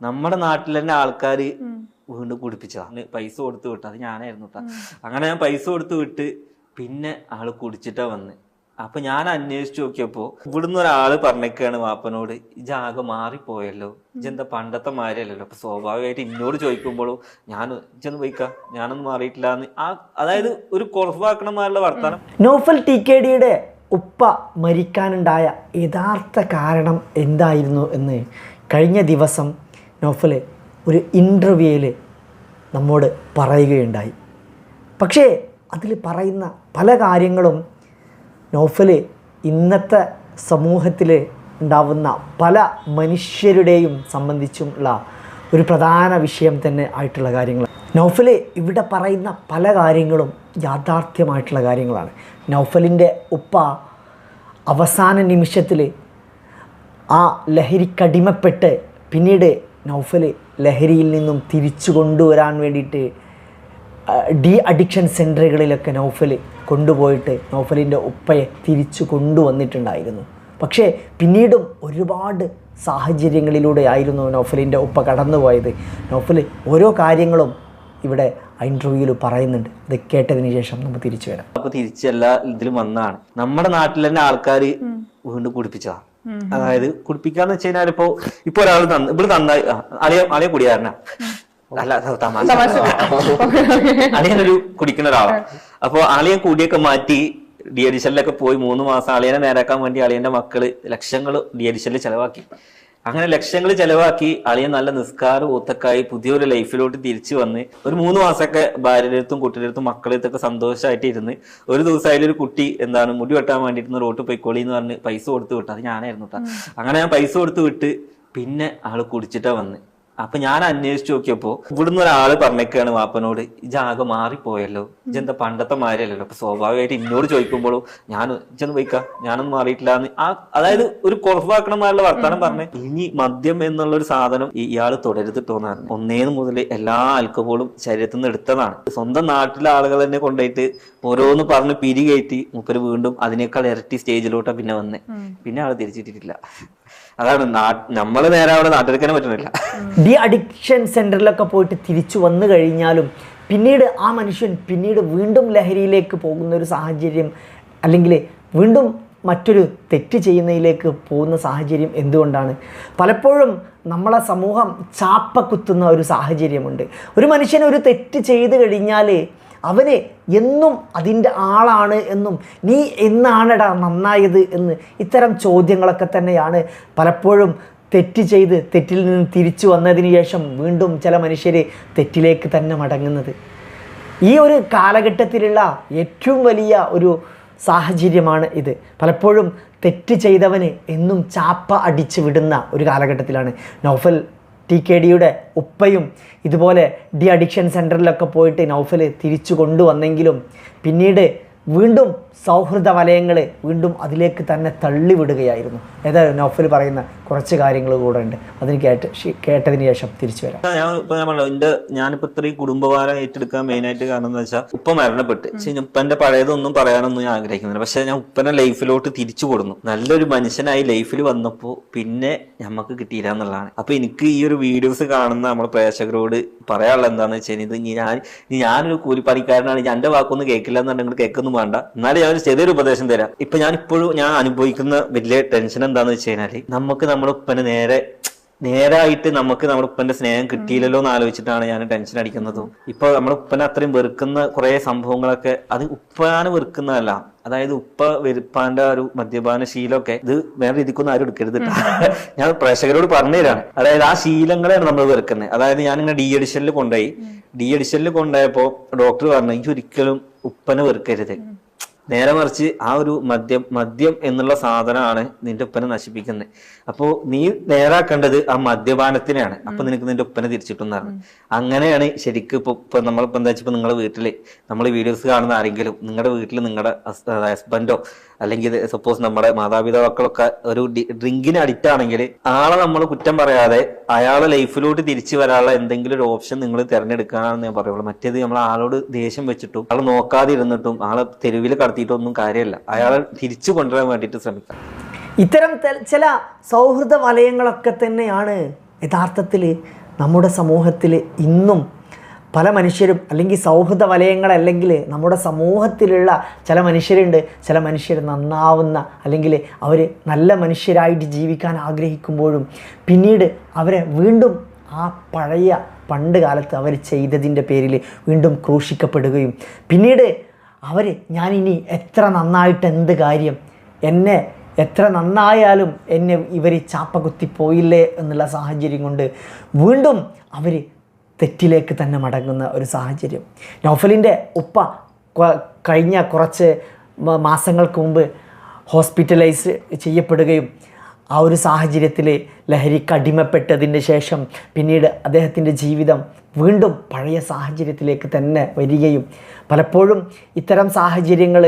നമ്മുടെ നാട്ടിൽ തന്നെ ആൾക്കാർ വീണ്ടും കുടിപ്പിച്ചതാണ് പൈസ കൊടുത്ത് വിട്ടു. അത് ഞാനായിരുന്നു കേട്ടോ അങ്ങനെ ഞാൻ പൈസ കൊടുത്ത് വിട്ട് പിന്നെ ആൾ കുടിച്ചിട്ടാ വന്ന്. അപ്പൊ ഞാൻ അന്വേഷിച്ചു നോക്കിയപ്പോ ഇവിടുന്ന് ഒരാൾ പറഞ്ഞേക്കാണ് വാപ്പനോട് ഇജാകെ മാറിപ്പോയല്ലോ. ഇജെന്താ പണ്ടത്തെ മാരിയല്ലല്ലോ? അപ്പൊ സ്വാഭാവികമായിട്ട് ഇന്നോട് ചോദിക്കുമ്പോഴും ഞാൻ ഇജൊന്ന് പോയിക്ക? ഞാനൊന്നും മാറിയിട്ടില്ല എന്ന് ആ അതായത് ഒരു കുറവാക്കണമാരുള്ള വർത്തമാനം നോഫൽ ടി കെ ഡിയുടെ ഉപ്പ മരിക്കാനുണ്ടായ യഥാർത്ഥ കാരണം എന്തായിരുന്നു എന്ന് കഴിഞ്ഞ ദിവസം നോഫൽ ഒരു ഇന്റർവ്യൂവിൽ നമ്മോട് പറയുകയുണ്ടായി. പക്ഷേ അതിൽ പറയുന്ന പല കാര്യങ്ങളും നോഫൽ ഇന്നത്തെ സമൂഹത്തിൽ ഉണ്ടാവുന്ന പല മനുഷ്യരുടെയും സംബന്ധിച്ചുള്ള ഒരു പ്രധാന വിഷയം തന്നെ ആയിട്ടുള്ള കാര്യങ്ങൾ നൗഫൽ ഇവിടെ പറയുന്ന പല കാര്യങ്ങളും യാഥാർത്ഥ്യമായിട്ടുള്ള കാര്യങ്ങളാണ്. നൗഫലിന്റെ ഉപ്പ അവസാന നിമിഷത്തിൽ ആ ലഹരിക്കടിമപ്പെട്ട് പിന്നീട് നൗഫൽ ലഹരിയിൽ നിന്നും തിരിച്ചു കൊണ്ടുവരാൻ വേണ്ടിയിട്ട് ഡി അഡിക്ഷൻ സെന്ററുകളിലൊക്കെ നൗഫൽ കൊണ്ടുപോയിട്ട് നൗഫലിന്റെ ഉപ്പയെ തിരിച്ചു കൊണ്ടുവന്നിട്ടുണ്ടായിരുന്നു. പക്ഷേ പിന്നീടും ഒരുപാട് സാഹചര്യങ്ങളിലൂടെ ആയിരുന്നു നൗഫലിന്റെ ഉപ്പ കടന്നുപോയത്. നൗഫൽ ഓരോ കാര്യങ്ങളും ഇവിടെ ഇന്റർവ്യൂവിൽ പറയുന്നുണ്ട്. ഇത് കേട്ടതിന് ശേഷം നമുക്ക് തിരിച്ചു വരാം. അപ്പൊ തിരിച്ചെല്ലാ ഇതിലും വന്നാണ് നമ്മുടെ നാട്ടിൽ തന്നെ ആൾക്കാർ വീണ്ടും കുടിപ്പിച്ചതാ. അതായത് കുടിപ്പിക്കാന്ന് വെച്ച് കഴിഞ്ഞാൽ ഇപ്പൊ ഇപ്പൊ ഒരാൾ തന്ന ഇവിടെ നന്നായി അളിയ അളിയ കുടിയാരനാ അല്ല തമാശ. അളിയനൊരു കുടിക്കുന്ന ഒരാളാണ് അപ്പൊ അളിയൻ കുടിയൊക്കെ മാറ്റി ഡി പോയി മൂന്ന് മാസം അളിയനെ നേരാക്കാൻ വേണ്ടി അളിയന്റെ മക്കൾ ലക്ഷങ്ങൾ ഡി എഡിഷനിൽ ചെലവാക്കി. അങ്ങനെ ലക്ഷങ്ങൾ ചെലവാക്കി അളിയൻ നല്ല നിസ്കാര ഊത്തക്കായി പുതിയൊരു ലൈഫിലോട്ട് തിരിച്ചു വന്ന് ഒരു മൂന്ന് മാസമൊക്കെ ഭാര്യയുടെ അടുത്തും കുട്ടിയുടെ അടുത്തും മക്കളുടെ അടുത്തൊക്കെ സന്തോഷമായിട്ട് ഇരുന്ന് ഒരു ദിവസം അതിലൊരു കുട്ടി എന്താണ് മുടി വെട്ടാൻ വേണ്ടിയിട്ട് റോട്ട് പോയിക്കോളി എന്ന് പറഞ്ഞ് പൈസ കൊടുത്ത് വിട്ടു. അത് ഞാനായിരുന്നു കേട്ടോ അങ്ങനെ ഞാൻ പൈസ കൊടുത്ത് വിട്ട് പിന്നെ ആൾ കുടിച്ചിട്ടാ വന്ന്. അപ്പൊ ഞാൻ അന്വേഷിച്ചു നോക്കിയപ്പോ ഇവിടുന്ന് ഒരാൾ പറഞ്ഞേക്കാണ് വാപ്പനോട് ഇജാകെ മാറിപ്പോയല്ലോ. ഇജെന്താ പണ്ടത്തെ മാരിയല്ലോ അപ്പൊ സ്വാഭാവികമായിട്ട് ഇന്നോട് ചോദിക്കുമ്പോഴും ഞാൻ ഇജൊന്ന് പോയിക്ക ഞാനൊന്നും മാറിയിട്ടില്ല ആ അതായത് ഒരു കുറവാക്കണമാരുള്ള വർത്താനം പറഞ്ഞ് ഇനി മദ്യം എന്നുള്ള ഒരു സാധനം ഇയാൾ ഇയാൾ തുടരുതിട്ടോന്നാണ് ഒന്നേന്ന് മുതൽ എല്ലാ ആൽക്കഹോളും ശരീരത്തിൽ നിന്ന് എടുത്തതാണ്. സ്വന്തം നാട്ടിലെ ആളുകൾ തന്നെ കൊണ്ടുപോയിട്ട് ഓരോന്ന് പറഞ്ഞ് പിരി കയറ്റി മുപ്പര് വീണ്ടും അതിനേക്കാൾ ഇരട്ടി സ്റ്റേജിലോട്ടാ പിന്നെ വന്നേ. പിന്നെ ആൾ തിരിച്ചിട്ടിട്ടില്ല. അതാണ് നമ്മൾ നേരെ അവിടെ നാട്ടിലെടുക്കാനും പറ്റുന്നില്ല. ഡി അഡിക്ഷൻ സെന്ററിലൊക്കെ പോയിട്ട് തിരിച്ചു വന്നു കഴിഞ്ഞാലും പിന്നീട് ആ മനുഷ്യൻ പിന്നീട് വീണ്ടും ലഹരിയിലേക്ക് പോകുന്ന ഒരു സാഹചര്യം അല്ലെങ്കിൽ വീണ്ടും മറ്റൊരു തെറ്റ് ചെയ്യുന്നതിലേക്ക് പോകുന്ന സാഹചര്യം എന്തുകൊണ്ടാണ്? പലപ്പോഴും നമ്മളെ സമൂഹം ചാപ്പ കുത്തുന്ന ഒരു സാഹചര്യമുണ്ട്. ഒരു മനുഷ്യൻ ഒരു തെറ്റ് ചെയ്ത് കഴിഞ്ഞാൽ അവന് എന്നും അതിന്റെ ആളാണ് എന്നും നീ എന്നാണടാ നന്നായത് എന്ന് ഇത്തരം ചോദ്യങ്ങളൊക്കെ തന്നെയാണ് പലപ്പോഴും തെറ്റ് ചെയ്ത് തെറ്റിൽ നിന്ന് തിരിച്ചു വന്നതിന് ശേഷം വീണ്ടും ചില മനുഷ്യർ തെറ്റിലേക്ക് തന്നെ മടങ്ങുന്നത്. ഈ ഒരു കാലഘട്ടത്തിലുള്ള ഏറ്റവും വലിയ ഒരു സാഹചര്യമാണ് ഇത്. പലപ്പോഴും തെറ്റ് ചെയ്തവന് എന്നും ചാപ്പ അടിച്ച് വിടുന്ന ഒരു കാലഘട്ടത്തിലാണ്. നൗഫൽ ടി കെ ഡിയുടെ ഉപ്പയും ഇതുപോലെ ഡി അഡിക്ഷൻ സെന്ററിലൊക്കെ പോയിട്ട് നൗഫൽ തിരിച്ചു കൊണ്ടുവന്നെങ്കിലും പിന്നീട് വീണ്ടും സൗഹൃദ വലയങ്ങളെ വീണ്ടും അതിലേക്ക് തന്നെ തള്ളിവിടുകയായിരുന്നു. ഏതായാലും നോഫൽ പറയുന്ന കുറച്ച് കാര്യങ്ങൾ കൂടെ ഉണ്ട്. അതിന് കേട്ട് കേട്ടതിന് ശേഷം തിരിച്ചു വരാം. ഞാൻ ഇപ്പൊ ഞാൻ പറഞ്ഞല്ലോ എന്റെ ഞാനിപ്പോ ഇത്രയും കുടുംബഭാരം ഏറ്റെടുക്കാൻ മെയിൻ ആയിട്ട് കാരണം എന്ന് വെച്ചാൽ ഉപ്പ മരണപ്പെട്ട്. പക്ഷെ ഉപ്പന്റെ പഴയതൊന്നും പറയാനൊന്നും ഞാൻ ആഗ്രഹിക്കുന്നില്ല. പക്ഷെ ഞാൻ ഉപ്പനെ ലൈഫിലോട്ട് തിരിച്ചു കൊടുന്നു. നല്ലൊരു മനുഷ്യനായി ലൈഫിൽ വന്നപ്പോ പിന്നെ നമുക്ക് കിട്ടിയില്ല എന്നുള്ളതാണ്. അപ്പൊ എനിക്ക് ഈ ഒരു വീഡിയോസ് കാണുന്ന നമ്മുടെ പ്രേക്ഷകരോട് പറയാനുള്ള എന്താണെന്ന് വെച്ചാൽ ഇത് ഞാൻ ഞാനൊരു കൂലിപ്പണിക്കാരനാണ്. ഞാൻ എന്റെ വാക്കൊന്നും കേൾക്കില്ല എന്നുണ്ടെങ്കിൽ കേൾക്കൊന്നും വേണ്ട. എന്നാലും ഞാൻ ചെറിയൊരു ഉപദേശം തരാം. ഇപ്പൊ ഞാൻ ഇപ്പോഴും ഞാൻ അനുഭവിക്കുന്ന വലിയ ടെൻഷൻ എന്താന്ന് വെച്ച് കഴിഞ്ഞാൽ നമുക്ക് നമ്മുടെ ഉപ്പനെ നേരെ നേരായിട്ട് നമുക്ക് നമ്മുടെ ഉപ്പന്റെ സ്നേഹം കിട്ടിയില്ലല്ലോ എന്ന് ആലോചിച്ചിട്ടാണ് ഞാൻ ടെൻഷൻ അടിക്കുന്നതും. ഇപ്പൊ നമ്മുടെ ഉപ്പനെ അത്രയും വെറുക്കുന്ന കുറെ സംഭവങ്ങളൊക്കെ അത് ഉപ്പാന് വെറുക്കുന്നതല്ല. അതായത് ഉപ്പ വെറുപ്പാന്റെ ആ ഒരു മദ്യപാന ശീലമൊക്കെ ഇത് വേറെ രീതിക്കൊന്നും ആരും എടുക്കരുത്. ഞാൻ പ്രേക്ഷകരോട് പറഞ്ഞുതരാണ് അതായത് ആ ശീലങ്ങളെയാണ് നമ്മൾ വെറുക്കുന്നത് അതായത് ഞാൻ ഇങ്ങനെ ഡി എഡിഷനിൽ കൊണ്ടുപോയി. ഡി എഡിഷനിൽ കൊണ്ടുപോയപ്പോ ഡോക്ടർ പറഞ്ഞു ഈ ഒരിക്കലും ഉപ്പനെ വെറുക്കരുത്. നേരെ മറിച്ച് ആ ഒരു മദ്യം മദ്യം എന്നുള്ള സാധനമാണ് നിന്റെ ഉപ്പനെ നശിപ്പിക്കുന്നത് അപ്പോ നീ നേരാക്കേണ്ടത് ആ മദ്യപാനത്തിനെയാണ്. അപ്പൊ നിനക്ക് നിന്റെ ഉപ്പനെ തിരിച്ചിട്ടുന്നതാണ്. അങ്ങനെയാണ് ശരിക്കും ഇപ്പൊ ഇപ്പൊ നമ്മളിപ്പോ എന്താ വെച്ചാൽ നിങ്ങളുടെ വീട്ടിൽ നമ്മൾ വീഡിയോസ് കാണുന്ന ആരെങ്കിലും നിങ്ങളുടെ വീട്ടിൽ നിങ്ങളുടെ ഹസ്ബൻഡോ അല്ലെങ്കിൽ സപ്പോസ് നമ്മുടെ മാതാപിതാക്കളൊക്കെ ഒരു ഡ്രിങ്കിന് അഡിക്റ്റ് ആണെങ്കിൽ ആളെ നമ്മൾ കുറ്റം പറയാതെ അയാളെ ലൈഫിലോട്ട് തിരിച്ചു വരാനുള്ള എന്തെങ്കിലും ഒരു ഓപ്ഷൻ നിങ്ങൾ തിരഞ്ഞെടുക്കാനാണെന്ന് ഞാൻ പറയുള്ളൂ. മറ്റേത് നമ്മൾ ആളോട് ദേഷ്യം വെച്ചിട്ടും ആളെ നോക്കാതെ ഇരുന്നിട്ടും ആളെ തെരുവിൽ കടത്തിയിട്ടൊന്നും കാര്യമില്ല. അയാളെ തിരിച്ചു കൊണ്ടുവരാൻ വേണ്ടിയിട്ട് ശ്രമിക്കാം. ഇത്തരം ചില സൗഹൃദ വലയങ്ങളൊക്കെ തന്നെയാണ് യഥാർത്ഥത്തിൽ നമ്മുടെ സമൂഹത്തിൽ ഇന്നും പല മനുഷ്യരും അല്ലെങ്കിൽ സൗഹൃദ വലയങ്ങളല്ലെങ്കിൽ നമ്മുടെ സമൂഹത്തിലുള്ള ചില മനുഷ്യരുണ്ട്. ചില മനുഷ്യർ നന്നാവുന്ന അല്ലെങ്കിൽ അവർ നല്ല മനുഷ്യരായിട്ട് ജീവിക്കാൻ ആഗ്രഹിക്കുമ്പോഴും പിന്നീട് അവരെ വീണ്ടും ആ പഴയ പണ്ട് കാലത്ത് അവർ ചെയ്തതിന്റെ പേരിൽ വീണ്ടും ക്രൂശിക്കപ്പെടുകയും പിന്നീട് അവർ ഞാനിനി എത്ര നന്നായിട്ട് എന്ത് കാര്യം എന്നെ എത്ര നന്നായാലും എന്നെ ഇവർ ചാപ്പ കുത്തിപ്പോയില്ലേ എന്നുള്ള സാഹചര്യം കൊണ്ട് വീണ്ടും അവർ തെറ്റിലേക്ക് തന്നെ മടങ്ങുന്ന ഒരു സാഹചര്യം. നൗഫലിന്റെ ഉപ്പ കഴിഞ്ഞ കുറച്ച് മാസങ്ങൾക്ക് മുമ്പ് ഹോസ്പിറ്റലൈസ് ചെയ്യപ്പെടുകയും ആ ഒരു സാഹചര്യത്തിൽ ലഹരിക്ക് അടിമപ്പെട്ടതിന് ശേഷം പിന്നീട് അദ്ദേഹത്തിന്റെ ജീവിതം വീണ്ടും പഴയ സാഹചര്യത്തിലേക്ക് തന്നെ വരികയും പലപ്പോഴും ഇത്തരം സാഹചര്യങ്ങൾ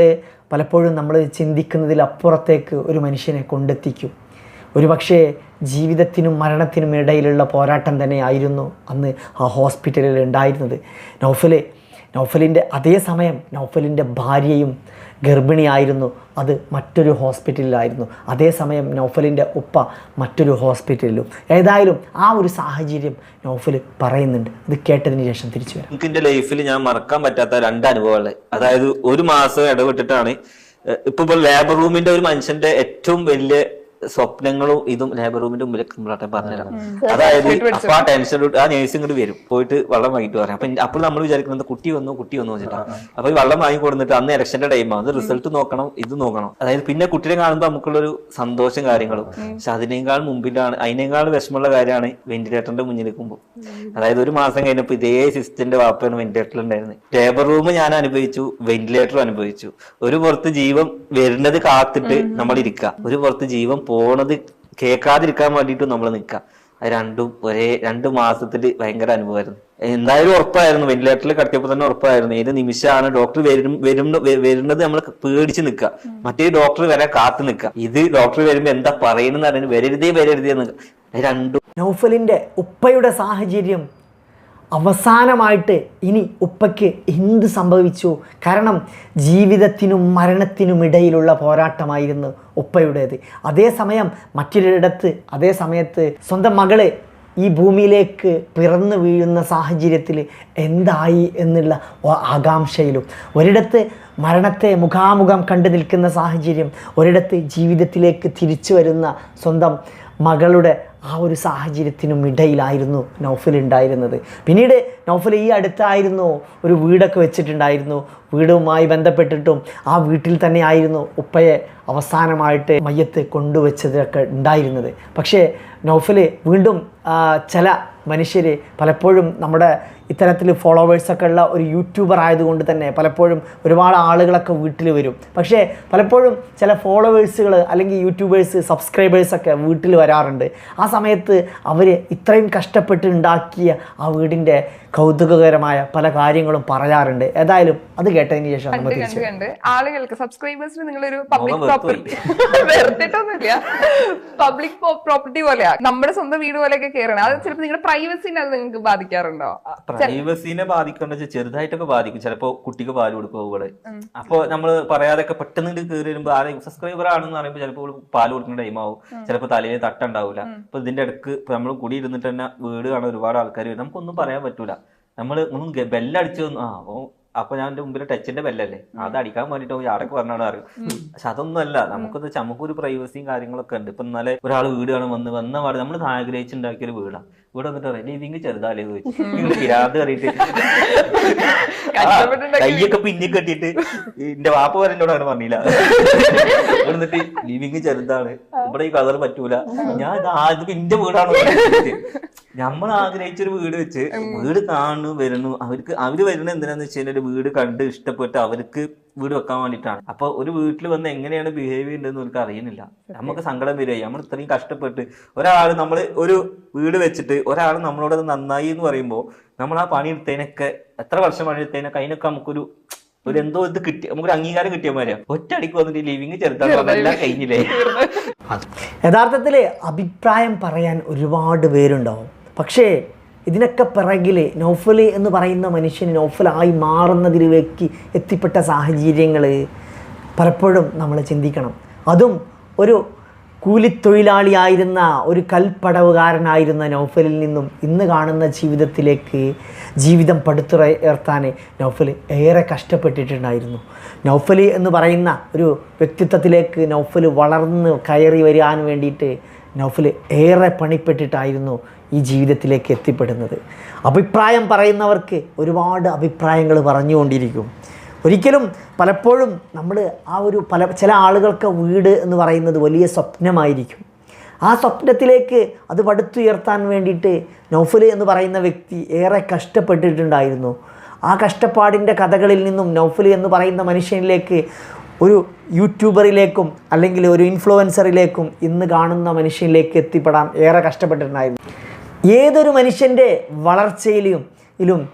പലപ്പോഴും നമ്മൾ ചിന്തിക്കുന്നതിലപ്പുറത്തേക്ക് ഒരു മനുഷ്യനെ കൊണ്ടെത്തിക്കും. ഒരുപക്ഷേ ജീവിതത്തിനും മരണത്തിനും ഇടയിലുള്ള പോരാട്ടം തന്നെയായിരുന്നു അന്ന് ആ ഹോസ്പിറ്റലിൽ ഉണ്ടായിരുന്നത്. നൗഫൽ നൗഫലിന്റെ അതേ സമയം നൗഫലിന്റെ ഭാര്യയും ഗർഭിണിയായിരുന്നു. അത് മറ്റൊരു ഹോസ്പിറ്റലിലായിരുന്നു. അതേസമയം നൗഫലിന്റെ ഉപ്പ മറ്റൊരു ഹോസ്പിറ്റലിലും. ഏതായാലും ആ ഒരു സാഹചര്യം നൗഫൽ പറയുന്നുണ്ട്. അത് കേട്ടതിന് ശേഷം തിരിച്ചു വരാം. എനിക്ക് എന്റെ ലൈഫിൽ ഞാൻ മറക്കാൻ പറ്റാത്ത രണ്ട് അനുഭവങ്ങൾ. അതായത് ഒരു മാസം ഇടവിട്ടിട്ടാണ് ഏഹ് ഇപ്പൊ ലേബർ റൂമിന്റെ ഒരു മനുഷ്യന്റെ ഏറ്റവും വലിയ സ്വപ്നങ്ങളും ഇതും ലേബർ റൂമിന്റെ മുമ്പിലേക്ക് നമ്മളാട്ടെ പറഞ്ഞുതരാം. അതായത് അപ്പൊ ആ ടെൻഷൻ ആ നേഴ്സ് ഇങ്ങോട്ട് വരും. പോയിട്ട് വെള്ളം വാങ്ങിട്ട് പറയാം. അപ്പൊ അപ്പോൾ നമ്മൾ വിചാരിക്കുന്നത് കുട്ടി വന്നു കുട്ടി വന്നു വെച്ചിട്ടാണ് അപ്പൊ ഈ വെള്ളം വാങ്ങി കൊടുത്തിട്ട് അന്ന് ഇലക്ഷന്റെ ടൈമാണ് അത് റിസൾട്ട് നോക്കണം ഇത് നോക്കണം. അതായത് പിന്നെ കുട്ടിയെ കാണുമ്പോൾ നമുക്കുള്ളൊരു സന്തോഷം കാര്യങ്ങളും. പക്ഷെ അതിനേക്കാൾ മുമ്പിലാണ് അതിനേക്കാൾ വിഷമമുള്ള കാര്യമാണ് വെന്റിലേറ്ററിന്റെ മുന്നിൽ നിൽക്കുമ്പോൾ അതായത് ഒരു മാസം കഴിഞ്ഞപ്പോൾ ഇതേ സിസ്റ്റന്റെ വാപ്പയാണ് വെന്റിലേറ്ററിൽ ഉണ്ടായിരുന്നത് ലേബർ റൂം ഞാൻ അനുഭവിച്ചു വെന്റിലേറ്റർ അനുഭവിച്ചു. ഒരു പുറത്ത് ജീവൻ വരുന്നത് കാത്തിട്ട് നമ്മൾ ഇരിക്കുക ഒരു പുറത്ത് ജീവൻ പോണത് കേൾക്കാതിരിക്കാൻ വേണ്ടിയിട്ട് നമ്മൾ നിൽക്കുക അത് രണ്ടും ഒരേ രണ്ട് മാസത്തിൽ ഭയങ്കര അനുഭവമായിരുന്നു. എന്തായാലും ഉറപ്പായിരുന്നു. വെന്റിലേറ്ററിൽ കിടത്തിയപ്പോൾ തന്നെ ഉറപ്പായിരുന്നു. ഏത് നിമിഷമാണ് ഡോക്ടർ വരും വരും വരുന്നത് നമ്മൾ പേടിച്ച് നിൽക്കുക മറ്റേ ഡോക്ടർ വരെ കാത്തു നിൽക്കുക ഇത് ഡോക്ടർ വരുമ്പോൾ എന്താ പറയുന്നത് അറിയാൻ വരരുതേ വരരുതേ എന്ന് രണ്ടും. നൗഫലിന്റെ ഉപ്പയുടെ സാഹചര്യം അവസാനമായിട്ട് ഇനി ഉപ്പയ്ക്ക് എന്ത് സംഭവിച്ചു? കാരണം ജീവിതത്തിനും മരണത്തിനും ഇടയിലുള്ള പോരാട്ടമായിരുന്നു ഉപ്പയുടേത്. അതേസമയം മറ്റൊരിടത്ത് അതേ സമയത്ത് സ്വന്തം മകൾ ഈ ഭൂമിയിലേക്ക് പിറന്നു വീഴുന്ന സാഹചര്യത്തിൽ എന്തായി എന്നുള്ള ആകാംക്ഷയിലും ഒരിടത്ത് മരണത്തെ മുഖാമുഖം കണ്ടു നിൽക്കുന്ന സാഹചര്യം ഒരിടത്ത് ജീവിതത്തിലേക്ക് തിരിച്ചു വരുന്ന സ്വന്തം മകളുടെ ആ ഒരു സാഹചര്യത്തിനും ഇടയിലായിരുന്നു നൗഫൽ ഉണ്ടായിരുന്നത്. പിന്നീട് നൗഫൽ ഈ അടുത്തായിരുന്നു ഒരു വീടൊക്കെ വെച്ചിട്ടുണ്ടായിരുന്നു. വീടുമായി ബന്ധപ്പെട്ടിട്ടും ആ വീട്ടിൽ തന്നെയായിരുന്നു ഉപ്പയെ അവസാനമായിട്ട് മയ്യത്ത് കൊണ്ടുവച്ചതൊക്കെ ഉണ്ടായിരുന്നത്. പക്ഷേ നൗഫൽ വീണ്ടും ചില മനുഷ്യർ പലപ്പോഴും നമ്മുടെ ഇത്തരത്തിൽ ഫോളോവേഴ്സൊക്കെ ഉള്ള ഒരു യൂട്യൂബർ ആയതുകൊണ്ട് തന്നെ പലപ്പോഴും ഒരുപാട് ആളുകളൊക്കെ വീട്ടിൽ വരും. പക്ഷേ പലപ്പോഴും ചില ഫോളോവേഴ്സുകൾ അല്ലെങ്കിൽ യൂട്യൂബേഴ്സ് സബ്സ്ക്രൈബേഴ്സൊക്കെ വീട്ടിൽ വരാറുണ്ട്. ആ സമയത്ത് അവർ ഇത്രയും കഷ്ടപ്പെട്ട് ഉണ്ടാക്കിയ ആ വീടിന്റെ കൗതുകകരമായ പല കാര്യങ്ങളും പറയാറുണ്ട്. ഏതായാലും അത് കേട്ടതിന് ശേഷം നമ്മൾ തിരിച്ചു ആളുകൾക്ക് സബ്സ്ക്രൈബേഴ്സിന് നിങ്ങളൊരു പബ്ലിക് പ്രോപ്പർട്ടി വെറുത്തിട്ടൊന്നുമില്ല. പബ്ലിക് പ്രോപ്പർട്ടി പോലെയാ. നമ്മുടെ സ്വന്തം വീട് പോലെയൊക്കെ കയറണം അത് ചിലപ്പോൾ നിങ്ങളുടെ പ്രൈവസിനെ അത് നിങ്ങൾക്ക് ബാധിക്കാറുണ്ടോ? പ്രൈവസിനെ ബാധിക്കണ്ട വെച്ചാൽ ചെറുതായിട്ടൊക്കെ ബാധിക്കും. ചിലപ്പോ കുട്ടിക്ക് പാൽ കൊടുക്കുക അവൾ അപ്പൊ നമ്മൾ പറയാതൊക്കെ പെട്ടെന്ന് കയറി വരുമ്പോ ആരെ സബ്സ്ക്രൈബർ ആണെന്ന് പറയുമ്പോൾ ചിലപ്പോൾ പാൽ കൊടുക്കുന്ന ടൈം ആവും. ചിലപ്പോൾ തലയിൽ തട്ടുണ്ടാവില്ല അപ്പൊ ഇതിന്റെ ഇടയ്ക്ക് നമ്മൾ കൂടി ഇരുന്നിട്ട് തന്നെ വീട് കാണാൻ ഒരുപാട് ആൾക്കാർ വരും. നമുക്കൊന്നും പറയാൻ പറ്റൂല. നമ്മൾ ഒന്ന് ബെല്ലടിച്ചു ആ അപ്പൊ ഞാൻ എന്റെ മുമ്പിൽ ടച്ചിന്റെ ബെല്ലല്ലേ അത് അടിക്കാൻ വേണ്ടിട്ട് പോയി ആടൊക്കെ പറഞ്ഞാണ് അറിയും? പക്ഷെ അതൊന്നുമല്ല. നമുക്കത് നമുക്കൊരു പ്രൈവസിയും കാര്യങ്ങളൊക്കെ ഉണ്ട്. ഇപ്പൊ ഇന്നലെ ഒരാൾ വീട് കാണാൻ വന്ന് വന്ന പാട് നമ്മൾ ആഗ്രഹിച്ചുണ്ടാക്കിയ ഒരു വീടാണ് ഇവിടെ വന്നിട്ട് പറയാം ഇതിങ്ങ് ചെറുതാലേ ചോദിച്ചു. പിരാത് കറിയിട്ട്. കയ്യൊക്കെ പിന്നി കെട്ടിയിട്ട് എന്റെ വാപ്പ അങ്ങനെ പറഞ്ഞില്ല. എന്നിട്ട് ലിവിങ് ചെറുതാണ്. ഇവിടെ ഈ കളർ പറ്റൂല. ഞാൻ ഇത് ആദ്യം എന്റെ വീടാണോ നമ്മൾ ആഗ്രഹിച്ചൊരു വീട് വെച്ച് വീട് കാണുന്നു വരുന്നു. അവർക്ക് അവർ വരുന്ന എന്തിനാന്ന് വെച്ച് കഴിഞ്ഞാൽ വീട് കണ്ട് ഇഷ്ടപ്പെട്ട് അവർക്ക് വീട് വെക്കാൻ വേണ്ടിട്ടാണ് അപ്പൊ ഒരു വീട്ടിൽ വന്ന് എങ്ങനെയാണ് ബിഹേവ് ചെയ്യേണ്ടതെന്ന് അവർക്ക് അറിയുന്നില്ല. നമുക്ക് സങ്കടം വരിക നമ്മൾ ഇത്രയും കഷ്ടപ്പെട്ട് ഒരാൾ നമ്മൾ ഒരു വീട് വെച്ചിട്ട് ഒരാൾ നമ്മളോട് നന്നായി എന്ന് പറയുമ്പോൾ നമ്മൾ ആ പണി എടുത്തതിനൊക്കെ എത്ര വർഷം പണി എടുത്തതിനൊക്കെ അതിനൊക്കെ നമുക്കൊരു ഒരു എന്തോ ഇത് കിട്ടി നമുക്കൊരു അംഗീകാരം കിട്ടിയ മാതിരി ഒറ്റ അടിക്ക് വന്നിട്ട് ലിവിങ് ചെറുതാണ് എല്ലാം കഴിഞ്ഞില്ലേ? യഥാർത്ഥത്തിൽ അഭിപ്രായം പറയാൻ ഒരുപാട് പേരുണ്ടാവും. പക്ഷേ ഇതിനൊക്കെ പിറകിൽ നൗഫൽ എന്ന് പറയുന്ന മനുഷ്യൻ നൗഫലായി മാറുന്നതിലേക്ക് എത്തിപ്പെട്ട സാഹചര്യങ്ങൾ പലപ്പോഴും നമ്മൾ ചിന്തിക്കണം. അതും ഒരു കൂലിത്തൊഴിലാളിയായിരുന്ന ഒരു കൽപ്പടവുകാരനായിരുന്ന നൗഫലിൽ നിന്നും ഇന്ന് കാണുന്ന ജീവിതത്തിലേക്ക് ജീവിതം പടുത്തുയർത്താൻ നൗഫൽ ഏറെ കഷ്ടപ്പെട്ടിട്ടുണ്ടായിരുന്നു. നൗഫൽ എന്ന് പറയുന്ന ഒരു വ്യക്തിത്വത്തിലേക്ക് നൗഫൽ വളർന്ന് കയറി വരാൻ വേണ്ടിയിട്ട് നൗഫൽ ഏറെ പണിപ്പെട്ടിട്ടായിരുന്നു ഈ ജീവിതത്തിലേക്ക് എത്തിപ്പെടുന്നത്. അഭിപ്രായം പറയുന്നവർക്ക് ഒരുപാട് അഭിപ്രായങ്ങൾ പറഞ്ഞുകൊണ്ടിരിക്കും. ഒരിക്കലും പലപ്പോഴും നമ്മൾ ആ ഒരു പല ചില ആളുകൾക്ക് വീട് എന്ന് പറയുന്നത് വലിയ സ്വപ്നമായിരിക്കും. ആ സ്വപ്നത്തിലേക്ക് അത് പടുത്തുയർത്താൻ വേണ്ടിയിട്ട് നൗഫൽ എന്ന് പറയുന്ന വ്യക്തി ഏറെ കഷ്ടപ്പെട്ടിട്ടുണ്ടായിരുന്നു. ആ കഷ്ടപ്പാടിന്റെ കഥകളിൽ നിന്നും നൗഫൽ എന്ന് പറയുന്ന മനുഷ്യനിലേക്ക് ഒരു യൂട്യൂബറിലേക്കും അല്ലെങ്കിൽ ഒരു ഇൻഫ്ലുവൻസറിലേക്കും ഇന്ന് കാണുന്ന മനുഷ്യനിലേക്ക് എത്തിപ്പെടാൻ ഏറെ കഷ്ടപ്പെട്ടിട്ടുണ്ടായിരുന്നു. ഏതൊരു മനുഷ്യന്റെ വളർച്ചയിലും ഇലും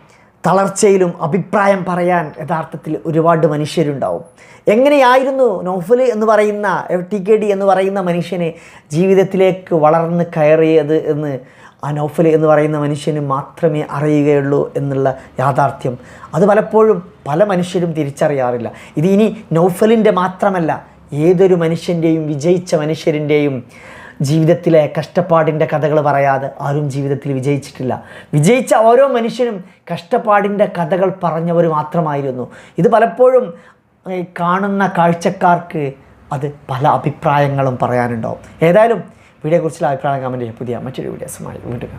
തളർച്ചയിലും അഭിപ്രായം പറയാൻ യഥാർത്ഥത്തിൽ ഒരുപാട് മനുഷ്യരുണ്ടാവും. എങ്ങനെയായിരുന്നു നോഫൽ എന്ന് പറയുന്ന ടി കെ ഡി എന്ന് പറയുന്ന മനുഷ്യനെ ജീവിതത്തിലേക്ക് വളർന്ന് കയറിയത് എന്ന് ആ നോഫൽ എന്ന് പറയുന്ന മനുഷ്യന് മാത്രമേ അറിയുകയുള്ളൂ എന്നുള്ള യാഥാർത്ഥ്യം? അത് പലപ്പോഴും പല മനുഷ്യരും തിരിച്ചറിയാറില്ല. ഇത് ഇനി നൗഫലിന്റെ മാത്രമല്ല ഏതൊരു മനുഷ്യന്റെയും വിജയിച്ച മനുഷ്യരിന്റെയും ജീവിതത്തിലെ കഷ്ടപ്പാടിന്റെ കഥകൾ പറയാതെ ആരും ജീവിതത്തിൽ വിജയിച്ചിട്ടില്ല. വിജയിച്ച ഓരോ മനുഷ്യനും കഷ്ടപ്പാടിന്റെ കഥകൾ പറഞ്ഞവർ മാത്രമായിരുന്നു. ഇത് പലപ്പോഴും കാണുന്ന കാഴ്ചക്കാർക്ക് അത് പല അഭിപ്രായങ്ങളും പറയാനുണ്ടാവും. ഏതായാലും വീഡിയോയെക്കുറിച്ചുള്ള അഭിപ്രായം കമന്റ് പുതിയ മറ്റൊരു വീഡിയോസുമായി വീണ്ടും കാണാം.